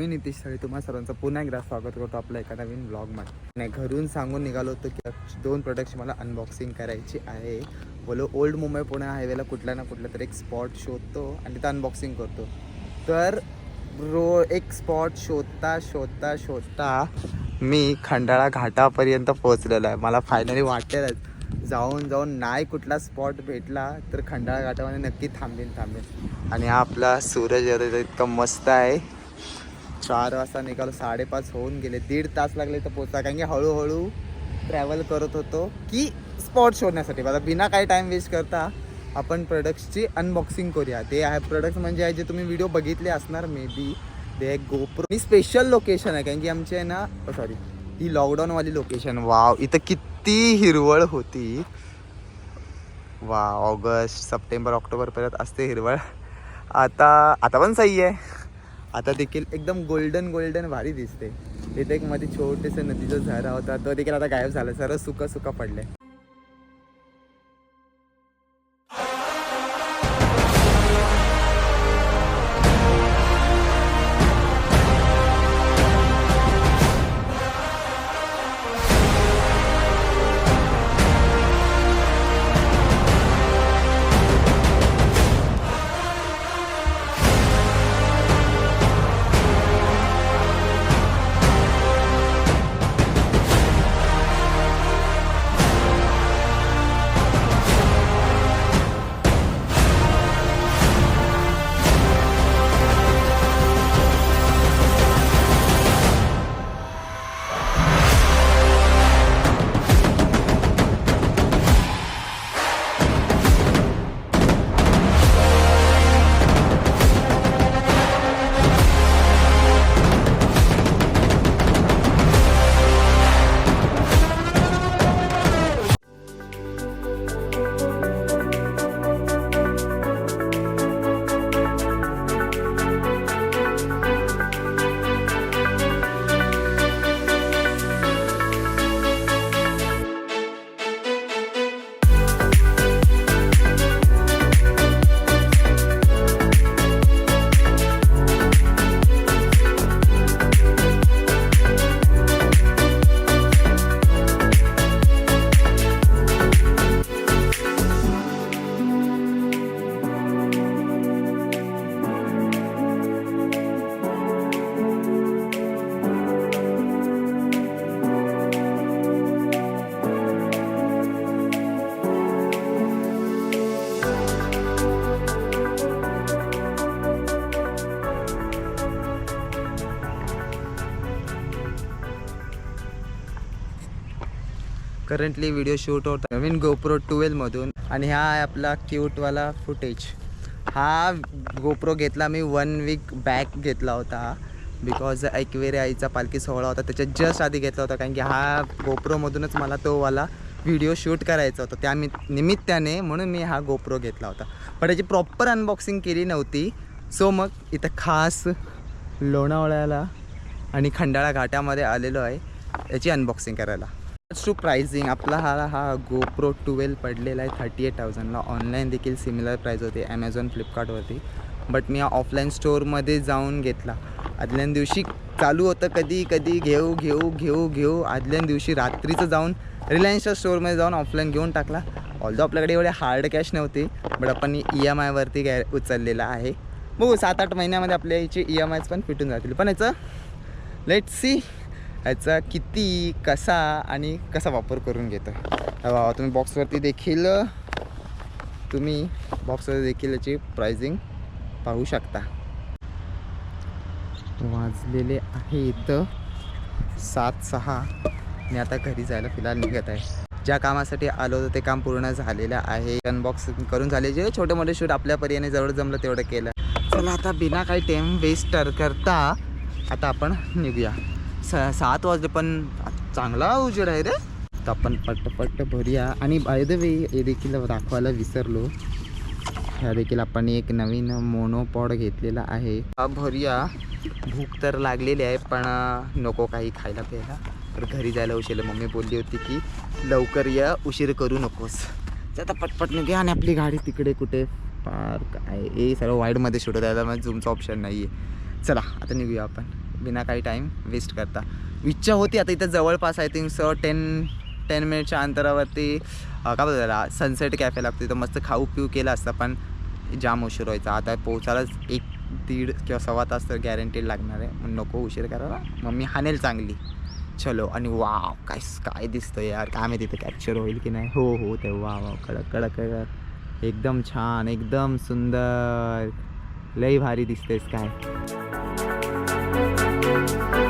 मी नितीश सळी तुम्हाला सर्वांचं पुन्हा एकदा स्वागत करतो आपल्या एका नवीन ब्लॉगमध्ये नाही घरून सांगून निघालो होतो की दोन प्रोडक्टची मला अनबॉक्सिंग करायची आहे. बोलो ओल्ड मुंबई पुणे हायवेला कुठल्या ना कुठला तरी एक स्पॉट शोधतो आणि तिथं अनबॉक्सिंग करतो. तर रो एक स्पॉट शोधता शोधता शोधता मी खंडाळा घाटापर्यंत पोहोचलेलो आहे. मला फायनली वाटेलच जाऊन जाऊन नाही कुठला स्पॉट भेटला तर खंडाळा घाटामध्ये नक्की थांबेन थांबेन. आणि हा आपला सूरज इतका मस्त आहे. चार वाजता निघालो साडेपाच होऊन गेले. दीड तास लागले तर पोचा कारण की हळूहळू ट्रॅव्हल करत होतो की स्पॉट शोधण्यासाठी. मला बिना काही टाईम वेस्ट करता आपण प्रोडक्ट्सची अनबॉक्सिंग करूया. ते आहे प्रोडक्ट्स म्हणजे आहे जे तुम्ही व्हिडिओ बघितले असणार मे बी ते गोप्रो ही स्पेशल लोकेशन आहे. कारण की आमची आहे ना oh, सॉरी ही लॉकडाऊनवाली लोकेशन वाव इथं किती हिरवळ होती. वा ऑगस्ट सप्टेंबर ऑक्टोबरपर्यंत असते हिरवळ. आता आता पण सही आहे. आता देखील एकदम गोल्डन गोल्डन भारी दिसते. तिथे एक मध्ये छोटेसे नदीचा झरा होता तो देखील आता गायब झाला. सर्व सुका सुका पडले. करंटली व्हिडिओ शूट होत नवीन गोप्रो ट्वेल्वमधून आणि हा आहे आपला क्यूटवाला फुटेज हा गोप्रो घेतला मी वन वीक बॅक घेतला होता. बिकॉज ऐकवेरे आईचा पालखी सोहळा होता त्याच्या जस्ट आधी घेतला होता. कारण की हा गोप्रोमधूनच मला तोवाला व्हिडिओ शूट करायचा होता. त्या निमित्ताने म्हणून मी हा गोप्रो घेतला होता. पण त्याची प्रॉपर अनबॉक्सिंग केली नव्हती. सो मग इथं खास लोणावळ्याला आणि खंडाळा घाटामध्ये आलेलो आहे याची अनबॉक्सिंग करायला. टू प्राइसिंग आपला हा हा गोप्रो ट्वेल्व पडलेला आहे थर्टी एट थाउजंडला ऑनलाईन देखील सिमिलर प्राईज होती. ॲमेझॉन फ्लिपकार्टवरती बट मी ऑफलाईन स्टोअरमध्ये जाऊन घेतला. आदल्या दिवशी चालू होतं कधी कधी घेऊ घेऊ घेऊ घेऊ. आदल्या दिवशी रात्रीचं जाऊन रिलायन्सच्या स्टोअरमध्ये जाऊन ऑफलाईन घेऊन टाकला. ऑल्दो आपल्याकडे एवढे हार्ड कॅश नव्हते बट आपण ई एम आयवरती घ्या उचललेला आहे. बघू सात आठ महिन्यामध्ये आपल्या याची ई एम आयज पण फिटून जातील. पण याचं लेट सी याचा किती कसा आणि कसा वापर करून घेतो बाबा तुम्ही बॉक्सवरती देखील तुम्ही बॉक्सवर देखील याची प्राइसिंग पाहू शकता. वाजलेले आहेत सात सहा. मी आता घरी जायला फिलहाल निघत आहे. ज्या कामासाठी आलो होतो ते काम पूर्ण झालेलं आहे. अनबॉक्सिंग करून झाले. जे छोटे मोठे शूट आपल्या पर्याने जवळ जमलं तेवढं केलं. चला आता बिना काही टाईम वेस्ट करता आता आपण निघूया. स सात वाजले पण चांगला उजेड आहे रे. तर आपण पट्ट भरूया. आणि बाय द वे हे देखील दाखवायला विसरलो. ह्या देखील आपण एक नवीन मोनोपॉड घेतलेला आहे. भरूया. भूक तर लागलेली आहे पण नको काही खायला प्यायला. तर घरी जायला उशीर मम्मी बोलली होती की लवकर या उशीर करू नकोस. आता पटपट निघूया आणि आपली गाडी तिकडे कुठे? पार्क आहे. हे सर्व वाईडमध्ये शूट होत आहे. त्यामुळे झूमचा ऑप्शन नाही आहे चला आता निघूया आपण. बिना काही टाईम वेस्ट करता. इच्छा होती आता इथं जवळपास आय थिंक स टेन टेन मिनिटच्या अंतरावरती का काय त्याला सनसेट कॅफे लागतो तिथं मस्त खाऊ पिऊ केलं असतं पण जाम उशीर व्हायचा. आता पोचायलाच एक दीड किंवा सव्वा तास तर गॅरंटीड लागणार आहे. मग नको उशीर करायला. मम्मी हानेल चांगली. चलो आणि वाव काय काय दिसतं यार. काय माहिती तिथं कॅप्चर होईल की नाही. हो हो ते वा वा कडक कडक कडक. एकदम छान एकदम सुंदर. लई भारी दिसतेस काय. Música